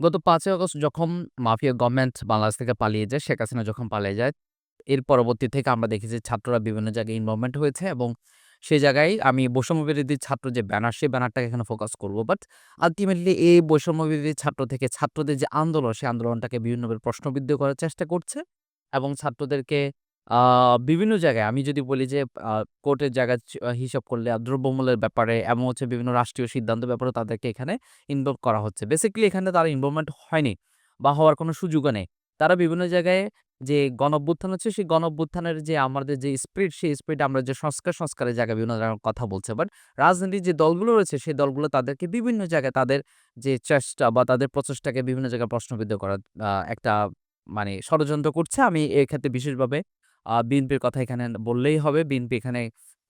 গত পাঁচই আগস্ট যখন মাফিয়া গভর্নমেন্ট বাংলাদেশ থেকে পালিয়ে যায়, শেখ হাসিনা যখন পালিয়ে যায়, এর পরবর্তী থেকে আমরা দেখি যে ছাত্ররা বিভিন্ন জায়গায় ইনভলভমেন্ট হয়েছে এবং সেই জায়গায় আমি বৈষম্য বিরোধী ছাত্র যে ব্যানার, সেই ব্যানারটাকে এখানে ফোকাস করব। বাট আল্টিমেটলি এই বৈষম্য বিরোধী ছাত্র থেকে ছাত্রদের যে আন্দোলন, সেই আন্দোলনটাকে বিভিন্নভাবে প্রশ্নবিদ্ধ করার চেষ্টা করছে এবং ছাত্রদেরকে বিভিন্ন জায়গায় আমি যদি বলি যে কোর্টের জায়গায় চ হিসাব করলে দ্রব্যমূল্যের ব্যাপারে এবং হচ্ছে বিভিন্ন রাষ্ট্রীয় সিদ্ধান্তের ব্যাপারেও তাদেরকে এখানে ইনভলভ করা হচ্ছে। বেসিক্যালি এখানে তারা ইনভলভমেন্ট হয়নি বা হওয়ার কোনো সুযোগও নেই। তারা বিভিন্ন জায়গায় যে গণঅভ্যুত্থান হচ্ছে, সেই গণঅভ্যুত্থানের যে আমাদের যে স্পিরিট, সেই স্পিরিট আমরা যে সংস্কার, সংস্কারের জায়গায় বিভিন্ন জায়গায় কথা বলছে। বাট রাজনীতির যে দলগুলো রয়েছে, সেই দলগুলো তাদেরকে বিভিন্ন জায়গায় তাদের যে চেষ্টা বা তাদের প্রচেষ্টাকে বিভিন্ন জায়গায় প্রশ্নবিদ্ধ করার একটা মানে ষড়যন্ত্র করছে। আমি এক্ষেত্রে বিশেষভাবে বিএনপির কথা এখানে বললেই হবে। বিএনপি এখানে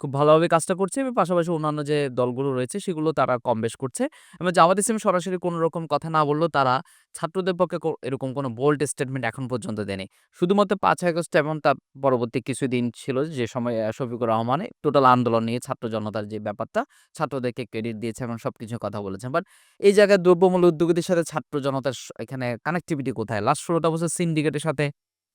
খুব ভালোভাবে কাজটা করছে এবং পাশাপাশি অন্যান্য যে দলগুলো রয়েছে, সেগুলো তারা কম বেশ করছে এবং জামাত ইসলাম সরাসরি কোনো রকম কথা না বললেও তারা ছাত্রদের পক্ষে এরকম কোনো বোল্ড স্টেটমেন্ট এখন পর্যন্ত দেয়নি। শুধুমাত্র পাঁচ আগস্ট এবং তার পরবর্তী কিছুদিন ছিল যে সময় শফিকুর রহমানে টোটাল আন্দোলন নিয়ে ছাত্র জনতার যে ব্যাপারটা, ছাত্রদেরকে ক্রেডিট দিয়েছে এবং সবকিছু কথা বলেছেন। বাট এই জায়গায় দ্রব্যমূল্য উদ্যোগীদের সাথে ছাত্র জনতার এখানে কানেক্টিভিটি কোথায়? লাস্ট ষোলোটা বছর সিন্ডিকেটের সাথে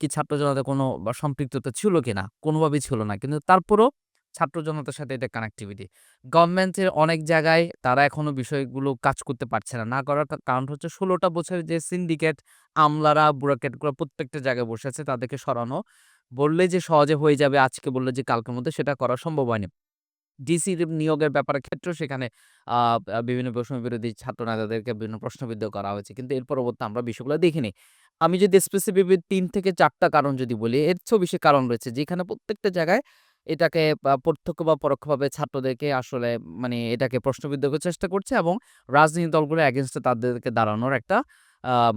কি ছাত্র জনতা কোনো সম্পৃক্ততা ছিল কিনা? কোনোভাবেই ছিল না। কিন্তু তারপরও ছাত্র জনতার সাথে এটা কানেক্টিভিটি। গভর্নমেন্টের অনেক জায়গায় তারা এখনও বিষয়গুলো কাজ করতে পারছে না। না করার কারণ হচ্ছে ১৬ টা বছরের যে সিন্ডিকেট, আমলারা, ব্যুরোক্রেটগুলো প্রত্যেকটা জায়গায় বসে আছে, তাদেরকে সরানো বললেই যে সহজে হয়ে যাবে, আজকে বললে যে কালকের মধ্যে, সেটা করা সম্ভব হয়নি। ডিসির নিয়োগের ব্যাপারের ক্ষেত্রেও সেখানে বিভিন্ন বৈষম্য বিরোধী ছাত্র নেতাদেরকে বিভিন্ন প্রশ্নবিদ্ধ করা হয়েছে। কিন্তু এর পরবর্তী আমরা বিষয়গুলো দেখিনি। আমি যদি স্পেসিফিকলি তিন থেকে চারটা কারণ যদি বলি, এর চেয়েও বেশি কারণ রয়েছে যেখানে প্রত্যেকটা জায়গায় এটাকে প্রত্যক্ষ বা পরোক্ষভাবে ছাত্রদেরকে আসলে মানে এটাকে প্রশ্নবিদ্ধ করার চেষ্টা করছে এবং রাজনৈতিক দলগুলো এ তাদেরকে দাঁড়ানোর একটা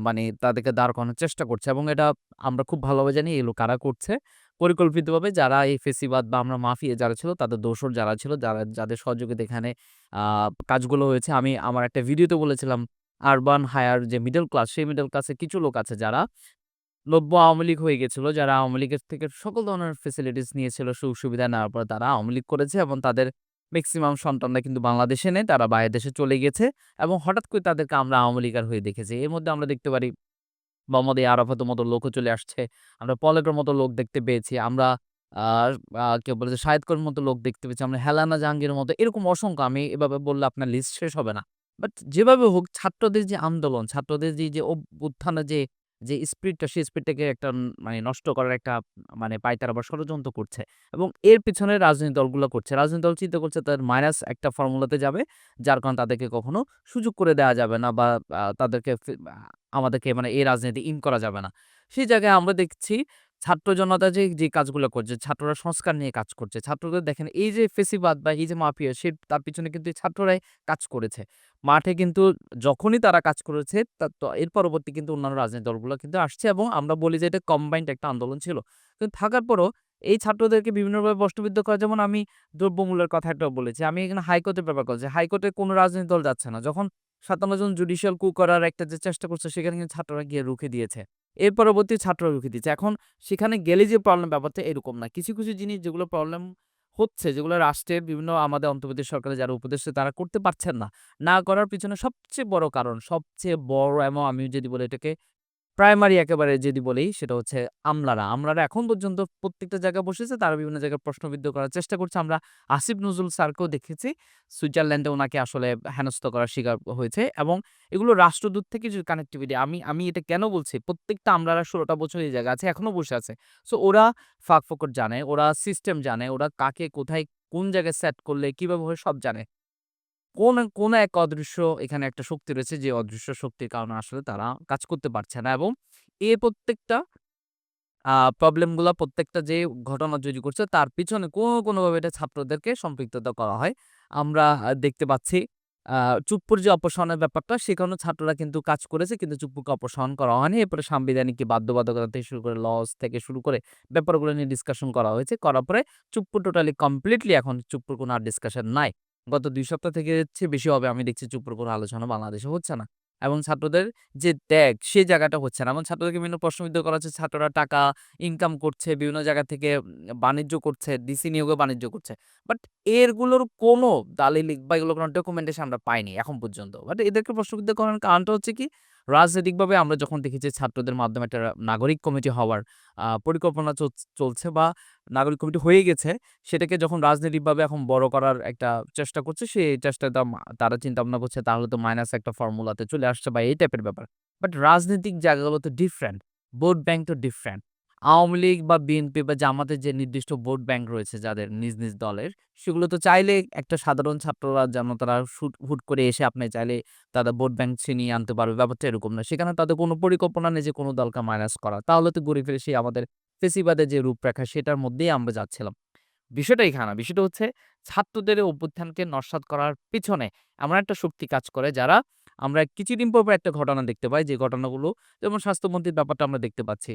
মানে তাদেরকে দাঁড় করানোর চেষ্টা করছে এবং এটা আমরা খুব ভালোভাবে জানি এগুলো কারা করছে। পরিকল্পিতভাবে যারা এই ফেসিবাদ বা আমরা মাফিয়া যারা ছিল, তাদের দোষর যারা ছিল, যারা যাদের সহযোগিতায় এখানে কাজগুলো হয়েছে। আমি আমার একটা ভিডিওতে বলেছিলাম, আরবান হায়ার যে মিডল ক্লাস, সেই মিডল ক্লাসের কিছু লোক আছে যারা নব্য আওয়ামী লীগ হয়ে গেছিল, যারা আওয়ামী লীগের থেকে সকল ধরনের ফেসিলিটিস নিয়েছিল, সুযোগ-সুবিধা নেওয়ার পরে তারা আওয়ামী লীগ করেছে এবং তাদের ম্যাক্সিমাম সন্তানরা কিন্তু বাংলাদেশে নেই, তারা বাইরের দেশে চলে গেছে এবং হঠাৎ করে তাদেরকে আমরা আওয়ামী লীগার হয়ে দেখেছি। এর মধ্যে আমরা দেখতে পারি মোহাম্মদ আরাফাতের মতো লোকও চলে আসছে। আমরা পলকের মতো লোক দেখতে পেয়েছি। আমরা কেউ বলেছে শাহেদ কবির মতো লোক দেখতে পেয়েছি। আমরা হেলানা জাহাঙ্গীর মতো এরকম অসংখ্য আমি এভাবে বললে আপনার লিস্ট শেষ হবে না। বাট যেভাবে হোক ছাত্রদের যে আন্দোলন, ছাত্রদের যে, যে অভ্যুত্থানের যে, যে স্পিরিটটা, সেই স্পিরিটটাকে একটা মানে নষ্ট করার একটা মানে পায়তারা বা ষড়যন্ত্র করছে এবং এর পেছনে রাজনৈতিক দলগুলো করছে। রাজনৈতিক দল চিন্তা করছে তাদের মাইনাস একটা ফর্মুলাতে যাবে, যার কারণে তাদেরকে কখনো সুযোগ করে দেওয়া যাবে না বা তাদেরকে আমাদেরকে মানে এই রাজনীতি ইন করা যাবে না। সেই জায়গায় আমরা দেখছি ছাত্র জনতা যে, যে কাজগুলো করছে, ছাত্ররা সংস্কার নিয়ে কাজ করছে। ছাত্রদের দেখেন এই যে ফেসিবাদ বা এই যে মাফিয়া, সে তার পিছনে কিন্তু ছাত্ররাই কাজ করেছে। মাঠে কিন্তু যখনই তারা কাজ করেছে, এর পরবর্তী কিন্তু অন্যান্য রাজনৈতিক দলগুলো কিন্তু আসছে এবং আমরা বলি যে এটা কম্বাইন্ড একটা আন্দোলন ছিল। কিন্তু থাকার পরও এই ছাত্রদেরকে বিভিন্নভাবে প্রশ্নবিদ্ধ করা যেমন আমি দ্রব্যমূল্যের কথা একটাও বলেছি। আমি এখানে হাইকোর্টের ব্যাপার করছি হাইকোর্টে কোনো রাজনৈতিক দল যাচ্ছে না। যখন ৫৭ জন জুডিশিয়াল কু করার একটা যে চেষ্টা করছে, সেখানে কিন্তু ছাত্ররা গিয়ে রুখে দিয়েছে। এর পরবর্তী ছাত্র রুখে দিচ্ছে এখন সেখানে গেলে যে প্রবলেম ব্যাপারটা এরকম না। কিছু, কিছু জিনিস যেগুলো প্রবলেম হচ্ছে, যেগুলো রাষ্ট্রের বিভিন্ন আমাদের অন্তর্বর্তী সরকারের যারা উপদেষ্টা তারা করতে পারছেন না। না করার পিছনে সবচেয়ে বড় কারণ, সবচেয়ে বড় এবং আমি যদি বলে এটাকে প্রাইমারি একেবারে যদি বলি সেটা হচ্ছে আমলারা। আমলারা এখন পর্যন্ত প্রত্যেকটা জায়গায় বসেছে, তারা বিভিন্ন জায়গায় প্রশ্নবিদ্ধ করার চেষ্টা করছে। আমরা আসিফ নজরুল স্যারকেও দেখেছি। সুইজারল্যান্ডে ওনাকে আসলে হেনস্থ করার শিকার হয়েছে এবং এগুলো রাষ্ট্রদূত থেকে যে কানেক্টিভিটি আমি, আমি এটা কেন বলছি? প্রত্যেকটা আমলারা ষোলোটা বছর এই জায়গায় আছে, এখনও বসে আছে। সো ওরা ফাঁক-ফোকর জানে, ওরা সিস্টেম জানে, ওরা কাকে কোথায় কোন জায়গায় সেট করলে কীভাবে হবে সব জানে। কোন, কোন এক অদৃশ্য এখানে একটা শক্তি রয়েছে যে অদৃশ্য শক্তির কারণে আসলে তারা কাজ করতে পারছে না এবং এ প্রত্যেকটা প্রবলেমগুলা প্রত্যেকটা যে ঘটনা তৈরি করছে তার পিছনে কোনো, কোনোভাবে এটা ছাত্রদেরকে সম্পৃক্ততা করা হয়। আমরা দেখতে পাচ্ছি চুপ্পুর যে অপসারণের ব্যাপারটা সেখানেও ছাত্ররা কিন্তু কাজ করেছে কিন্তু চুপ্পুকে অপসারণ করা হয়নি। এরপরে সাংবিধানিক বাধ্যবাধকতা থেকে শুরু করে লজ থেকে শুরু করে ব্যাপারগুলো নিয়ে ডিসকাশন করা হয়েছে। করার পরে চুপ্পু টোটালি কমপ্লিটলি এখন চুপ্পুর কোনো আর ডিসকাশন নাই। গত দুই সপ্তাহ থেকে চেয়ে বেশি হবে আমি দেখছি চুপ্র করে আলোচনা বাংলাদেশে হচ্ছে না। এবং ছাত্রদের যে ত্যাগ সে জায়গাটা হচ্ছে না। এবং ছাত্রদেরকে বিভিন্ন প্রশ্নবিদ্ধ করা হচ্ছে, ছাত্ররা টাকা ইনকাম করছে, বিভিন্ন জায়গা থেকে বাণিজ্য করছে, ডিসি নিয়োগে বাণিজ্য করছে। বাট এরগুলোর কোনো দালিলিক বা এগুলো কোনো ডকুমেন্টেশন আমরা পাইনি এখন পর্যন্ত। বাট এদেরকে প্রশ্নবিদ্ধ করার কারণটা হচ্ছে কি? রাজনৈতিকভাবে আমরা যখন দেখি যে ছাত্রদের মাধ্যমে একটা নাগরিক কমিটি হওয়ার পরিকল্পনা চলছ বা নাগরিক কমিটি হয়ে গেছে, সেটাকে যখন রাজনৈতিকভাবে এখন বড় করার একটা চেষ্টা করছে, সেই চেষ্টা তারা চিন্তা-ভাবনা করছে তাহলে তো মাইনাস একটা ফর্মুলাতে চলে আসছে বা এই টাইপের ব্যাপার। বাট রাজনৈতিক জায়গাগুলো তো ডিফারেন্ট। ভোট ব্যাংক তো ডিফারেন্ট। আওয়ামী লীগ বা বিএনপি বা জামাতের যে নির্দিষ্ট ভোট ব্যাংক রয়েছে যাদের নিজ, নিজ দলের, সেগুলো তো চাইলে একটা সাধারণ ছাত্ররা যেন তারা হুট করে এসে আপনি চাইলে তাদের ভোট ব্যাংক ছিনিয়ে আনতে পারবে। ব্যাপারটা এরকম না। সেখানে তাদের কোনো পরিকল্পনা নেই যে কোনো দলকে মাইনাস করা। তাহলে তো ঘুরে ফিরে সেই আমাদের ফেসিবাদের যে রূপরেখা সেটার মধ্যেই আমরা যাচ্ছিলাম। বিষয়টা এখানে বিষয়টা হচ্ছে ছাত্রদের অভ্যুত্থানকে নস্যাৎ করার পিছনে এমন একটা শক্তি কাজ করে যারা আমরা কিছুদিন পর একটা ঘটনা দেখতে পাই যে ঘটনাগুলো যেমন স্বাস্থ্যমন্ত্রীর ব্যাপারটা আমরা দেখতে পাচ্ছি।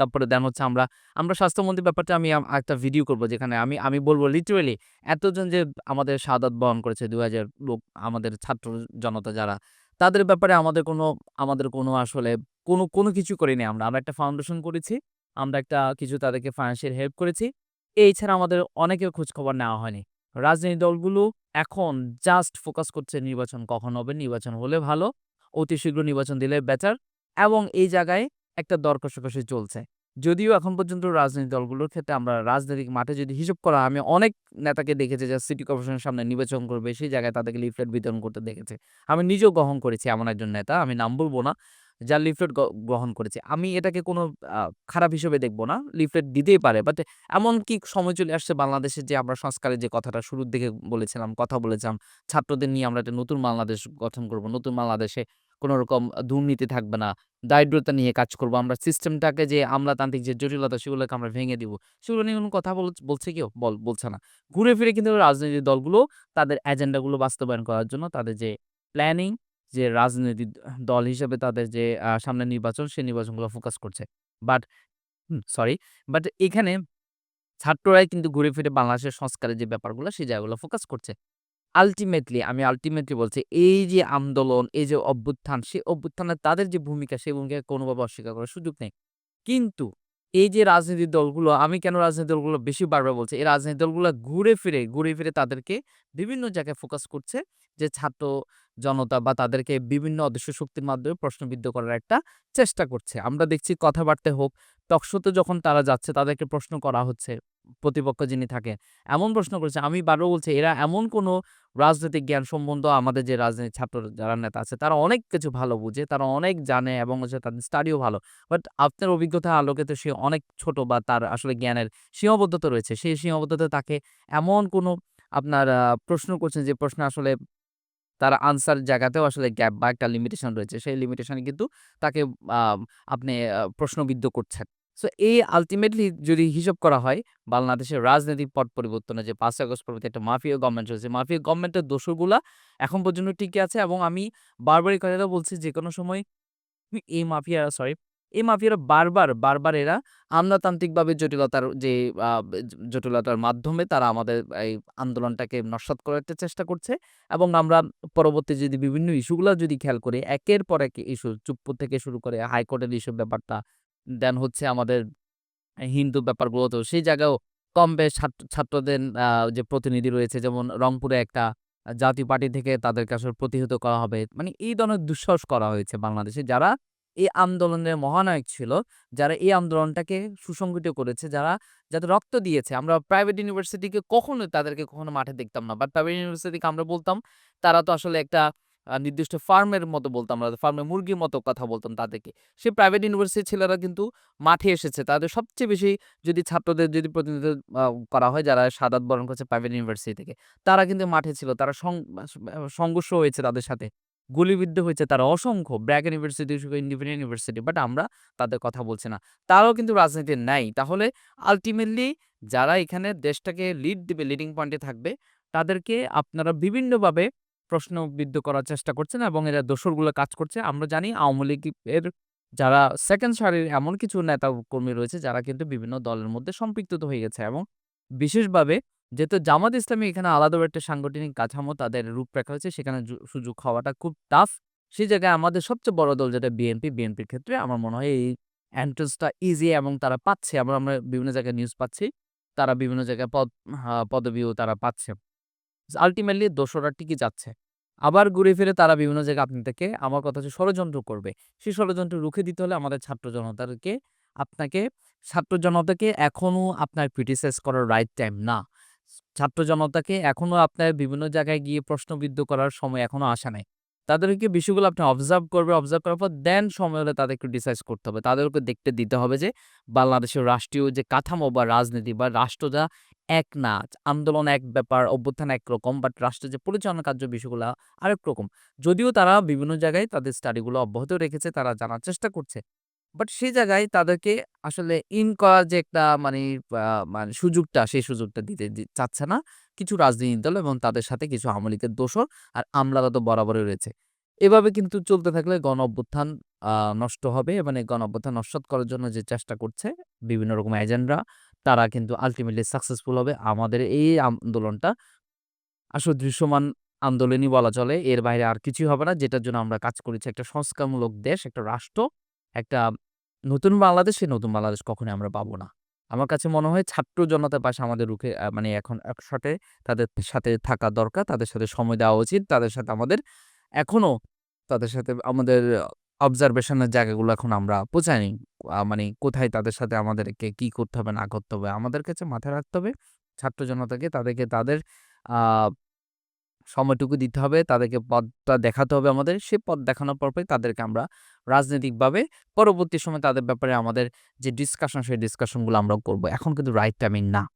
তারপরে দেন হচ্ছে আমরা, আমরা স্বাস্থ্যমন্ত্রীর ব্যাপারটা আমি একটা ভিডিও করব যেখানে আমি, আমি বলব লিটারেলি এতজন যে আমাদের শাহাদাত বহন করেছে ২০০০ লোক আমাদের ছাত্র জনতা যারা, তাদের ব্যাপারে আমাদের কোনো আমাদের কোনো আসলে কোনো, কোনো কিছু করিনি আমরা। আমরা একটা ফাউন্ডেশন করেছি। আমরা একটা কিছু তাদেরকে ফাইন্যান্সিয়াল হেল্প করেছি। এই ছাড়া আমাদের অনেকের খোঁজখবর নেওয়া হয়নি। রাজনৈতিক দলগুলো এখন জাস্ট ফোকাস করছে নির্বাচন কখন হবে, নির্বাচন হলে ভালো, অতি শীঘ্র নির্বাচন দিলে বেটার এবং এই জায়গায় একটা দর কষাকষি চলছে। যদিও এখন পর্যন্ত রাজনৈতিক দলগুলোর ক্ষেত্রে আমরা রাজনৈতিক মাঠে যদি হিসাব করা আমি অনেক নেতাকে দেখেছি যারা সিটি কর্পোরেশনের সামনে নির্বাচন করবে, সেই জায়গায় তাদেরকে লিফলেট বিতরণ করতে দেখেছি। আমি নিজেও গ্রহণ করেছি এমন একজন নেতা, আমি নাম বলব না, যার লিফলেট গ্রহণ করেছি। আমি এটাকে কোনো খারাপ হিসেবে দেখব না। লিফলেট দিতেই পারে। বাট এমন কি সময় চলে আসছে বাংলাদেশে যে আমরা সংস্কারের যে কথাটা শুরুর দিকে বলেছিলাম, কথা বলেছিলাম, ছাত্রদের নিয়ে আমরা একটা নতুন বাংলাদেশ গঠন করব। নতুন বাংলাদেশে কোনো রকম দুর্নীতি থাকবে না। দারিদ্রতা নিয়ে কাজ করব। আমরা সিস্টেমটাকে যে আমলাতান্ত্রিক যে জটিলতা সেগুলোকে আমরা ভেঙে দিব। সেগুলো নিয়ে কোনো কথা বল বলছে কেউ? বল বলছে না। ঘুরে ফিরে কিন্তু রাজনৈতিক দলগুলো তাদের এজেন্ডাগুলো বাস্তবায়ন করার জন্য তাদের যে প্ল্যানিং, যে রাজনৈতিক দল হিসেবে তাদের যে সামনে নির্বাচন, সেই নির্বাচনগুলো ফোকাস করছে। But sorry. বাট এখানে ছাত্ররাই কিন্তু ঘুরে ফিরে বাংলাদেশের সংস্কারের যে ব্যাপারগুলো, সেই জায়গাগুলো ফোকাস করছে। আল্টিমেটলি আমি আলটিমেটলি বলছি এই যে আন্দোলন, এই যে অভ্যুত্থান, সেই অভ্যুত্থানের তাদের যে ভূমিকা, সেই ভূমিকা কোনোভাবে অস্বীকার করার সুযোগ নেই। কিন্তু এই যে রাজনৈতিক দলগুলো, আমি কেন রাজনৈতিক দলগুলো বেশি বারবার বলছি, এই রাজনৈতিক দলগুলো ঘুরে ফিরে, ঘুরে ফিরে তাদেরকে বিভিন্ন জায়গায় ফোকাস করছে যে ছাত্র জনতা বা তাদেরকে বিভিন্ন অদৃশ্য শক্তির মাধ্যমে প্রশ্নবিদ্ধ করার একটা চেষ্টা করছে। আমরা দেখছি কথাবার্তা হোক, টকশোতে যখন তারা যাচ্ছে তাদেরকে প্রশ্ন করা হচ্ছে, প্রতিপক্ষ যিনি থাকেন। এমন প্রশ্ন করেছে, আমি বারবার বলছি এরা এমন কোনো রাজনৈতিক জ্ঞান সম্বন্ধ আমাদের যে রাজনৈতিক ছাত্র যারা নেতা আছে, তারা অনেক কিছু ভালো বুঝে, তারা অনেক জানে এবং হচ্ছে তাদের স্টাডিও ভালো। বাট আপনার অভিজ্ঞতা আলোকে তো সে অনেক ছোট বা তার আসলে জ্ঞানের সীমাবদ্ধতা রয়েছে। সেই সীমাবদ্ধতা তাকে এমন কোনো আপনার প্রশ্ন করছেন যে প্রশ্ন আসলে তার আনসার জায়গাতেও আসলে গ্যাপ বা একটা লিমিটেশন রয়েছে। সেই লিমিটেশনে কিন্তু তাকে আপনি প্রশ্নবিদ্ধ করছেন। সো এই আলটিমেটলি যদি হিসাব করা হয়, বাংলাদেশের রাজনৈতিক পট পরিবর্তনে যে পাঁচ আগস্ট পরবর্তী একটা মাফিয়া গভর্নমেন্ট রয়েছে মাফিয়া গভর্নমেন্টের দোষগুলা এখন পর্যন্ত টিকে আছে এবং আমি বারবারই কথাটা বলছি যে কোনো সময় এই মাফিয়া সরি, এই মাফিয়ারা বারবার, বারবার এরা আমলাতান্ত্রিকভাবে জটিলতার যে জটিলতার মাধ্যমে তারা আমাদের এই আন্দোলনটাকে নস্যাৎ করার চেষ্টা করছে এবং আমরা পরবর্তী যদি বিভিন্ন ইস্যুগুলো যদি খেয়াল করি, একের পর এক ইস্যু চুপ্পু থেকে শুরু করে হাইকোর্টের ইস্যুর ব্যাপারটা, দেন হচ্ছে আমাদের হিন্দু ব্যাপারগুলোতেও সেই জায়গায়ও কম বেশ ছাত্র ছাত্রদের যে প্রতিনিধি রয়েছে যেমন রংপুরে একটা জাতীয় পার্টি থেকে তাদেরকে আসলে প্রতিহত করা হবে। মানে এই ধরনের দুঃসাহস করা হয়েছে বাংলাদেশে। যারা এই আন্দোলনের মহানায়ক ছিল, যারা এই আন্দোলনটাকে সুসংগঠিত করেছে, যারা যাদের রক্ত দিয়েছে। আমরা প্রাইভেট ইউনিভার্সিটিকে কখনো তাদেরকে কখনো মাঠে দেখতাম না। বাট প্রাইভেট ইউনিভার্সিটিকে আমরা বলতাম তারা তো আসলে একটা নির্দিষ্ট ফার্মের মতো বলতাম আমরা। মুরগির মতো কথা বলতাম তাদেরকে। সেই প্রাইভেট ইউনিভার্সিটির ছেলেরা কিন্তু মাঠে এসেছে। তাদের সবচেয়ে বেশি যদি ছাত্রদের যদি প্রতিনিধিত্ব করা হয় যারা শাহাদাত বরণ করছে প্রাইভেট ইউনিভার্সিটি থেকে, তারা কিন্তু মাঠে ছিল। তারা সং সংঘর্ষ হয়েছে তাদের সাথে। গুলিবিদ্ধ হয়েছে তারা অসংখ্য। BRAC university, independent university. But আমরা তাদের কথা বলছি না। তারাও কিন্তু রাজনীতি নাই। তাহলে আলটিমেটলি যারা এখানে দেশটাকে লিড দিবে, লিডিং পয়েন্টে থাকবে, তাদেরকে আপনারা বিভিন্নভাবে প্রশ্নবিদ্ধ করার চেষ্টা করছেন এবং এরা দোসরগুলো কাজ করছে। আমরা জানি আওয়ামী লীগের যারা সেকেন্ড সারির এমন কিছু নেতা কর্মী রয়েছে যারা কিন্তু বিভিন্ন দলের মধ্যে সম্পৃক্ত হয়ে গেছে এবং বিশেষভাবে যেহেতু জামাত ইসলামী এখানে আলাদা একটা সাংগঠনিক কাঠামো তাদের রূপরেখা হয়েছে সেখানে সুযোগ হওয়াটা খুব টাফ। সেই জায়গায় আমাদের সবচেয়ে বড় দল যেটা বিএনপি, বিএনপির ক্ষেত্রে আমার মনে হয় এই এন্ট্রান্সটা ইজি এবং তারা পাচ্ছে। আমরা আমরা বিভিন্ন জায়গায় নিউজ পাচ্ছি। তারা বিভিন্ন জায়গায় পদ পদবিও তারা পাচ্ছে। আল্টিমেটলি দোসরা টিকে যাচ্ছে। আবার ঘুরে ফিরে তারা বিভিন্ন জায়গায় আপনাদেরকে আমার কথা হচ্ছে ষড়যন্ত্র করবে। সেই ষড়যন্ত্র রুখে দিতে হলে আমাদের ছাত্র জনতাকে আপনাকে ছাত্র জনতাকে এখনও আপনার criticize করার রাইট টাইম না। ছাত্র জনতাকে এখনও আপনার বিভিন্ন জায়গায় গিয়ে প্রশ্নবিদ্ধ করার সময় এখনও আসে নাই। তাদেরকে বিষয়গুলো আপনি অবজার্ভ করবে অবজার্ভ করার পর দেন সময় হলে তাদেরকে criticize করতে হবে। তাদেরকে দেখতে দিতে হবে যে বাংলাদেশের রাষ্ট্রীয় যে কাঠামো বা রাজনীতি বা রাষ্ট্রটা এক না। আন্দোলন এক ব্যাপার, অভ্যুত্থান একরকম বাট রাষ্ট্রের যে পরিচালনা কার্য বিষয়গুলো আরেক রকম। যদিও তারা বিভিন্ন জায়গায় তাদের স্টাডিগুলো অব্যাহত রেখেছে, তারা জানার চেষ্টা করছে। বাট সেই জায়গায় তাদেরকে আসলে ইন করার যে একটা মানে মানে সুযোগটা, সেই সুযোগটা দিতে চাচ্ছে না কিছু রাজনৈতিক দল এবং তাদের সাথে কিছু আওয়ামী লীগের দোসর আর আমলারা তো বরাবরই রয়েছে। এভাবে কিন্তু চলতে থাকলে গণ অভ্যুত্থান নষ্ট হবে মানে গণ অভ্যুত্থান নস্যাৎ করার জন্য যে চেষ্টা করছে বিভিন্ন রকম এজেন্টরা, তারা কিন্তু আল্টিমেটলি সাকসেসফুল হবে। আমাদের এই আন্দোলনটা আসলে দৃশ্যমান আন্দোলনই বলা চলে। এর বাইরে আর কিছুই হবে না। যেটার জন্য আমরা কাজ করেছি একটা সংস্কারমূলক দেশ, একটা রাষ্ট্র, একটা নতুন বাংলাদেশ, সেই নতুন বাংলাদেশ কখনোই আমরা পাবো না। আমার কাছে মনে হয় ছাত্র জনতার পাশে আমাদের রুখে মানে এখন একসাথে তাদের সাথে থাকা দরকার। তাদের সাথে সময় দেওয়া উচিত। তাদের সাথে আমাদের এখনও তাদের সাথে আমাদের অবজারভেশনের জায়গাগুলো এখন আমরা পৌঁছাইনি। মানে কোথায় তাদের সাথে আমাদেরকে কি করতে হবে না করতে হবে। আমাদের কাছে মাথায় রাখতে হবে ছাত্র জনতাকে তাদেরকে তাদের সময়টুকু দিতে হবে। তাদেরকে পদটা দেখাতে হবে আমাদের। সে পদ দেখানোর পর পরে তাদেরকে আমরা রাজনৈতিকভাবে পরবর্তী সময় তাদের ব্যাপারে আমাদের যে ডিসকাশন, সেই ডিসকাশনগুলো আমরা করব। এখন কিন্তু রাইট টাইমিং না।